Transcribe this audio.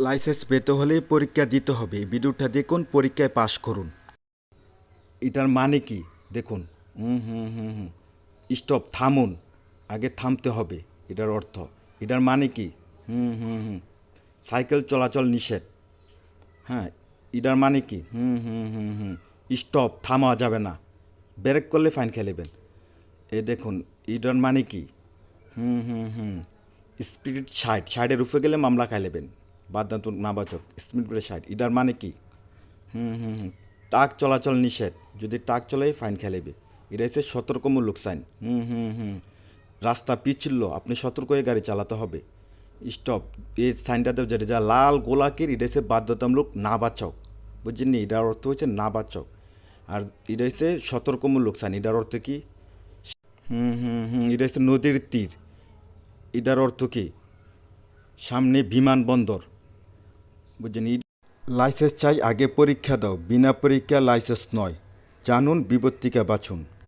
Licence পেতে হলে পরীক্ষা দিতে হবে। ভিডিওটা দেখুন, পরীক্ষায় পাশ করুন। এটার মানে কি? দেখুন। হুম হুম হুম হুম। স্টপ, থামুন। আগে থামতে হবে, এটার অর্থ। এটার মানে কি? হুম হুম হুম। সাইকেল চলাচল নিষেধ। হ্যাঁ এটার মানে কি? হুম হুম হুম হুম। স্টপ, থামা যাবে না। ব্রেক করলে ফাইন খেলেবেন এ দেখুন, এটার মানে কি? হুম হুম হুম। স্পিড ষাট ষাটের উপরে গেলে মামলা খাইলেবেন বাদান্ত নাবাচক, স্পিড করে ষাট এটার মানে কি? হুম হুম হুম। ট্রাক চলাচল নিষেধ, যদি ট্রাক চলে, ফাইন খেলেবে এটা হচ্ছে সতর্কমূলক সাইন। হুম হুম হুম। রাস্তা পিছিল, আপনি সতর্ক হয়ে গাড়ি চালাতে হবে। স্টপ, এই সাইনটাতে যেটা, যা লাল গোলাকির, এটা হচ্ছে বাধ্যতামূলক নাবাচক। বুঝছেন নি? এটার অর্থ হচ্ছে নাবাচক। আর এটা হচ্ছে সতর্কমূলক সাইন, এটার অর্থ কি? হুম হুম হুম, এটা হচ্ছে নদীর তীর। এটার অর্থ কি? সামনে বিমানবন্দর বুঝছেন লাইসেন্স চাই আগে পরীক্ষা দাও বিনা পরীক্ষা লাইসেন্স নয়। জানুন বিপত্তিকা বাছুন।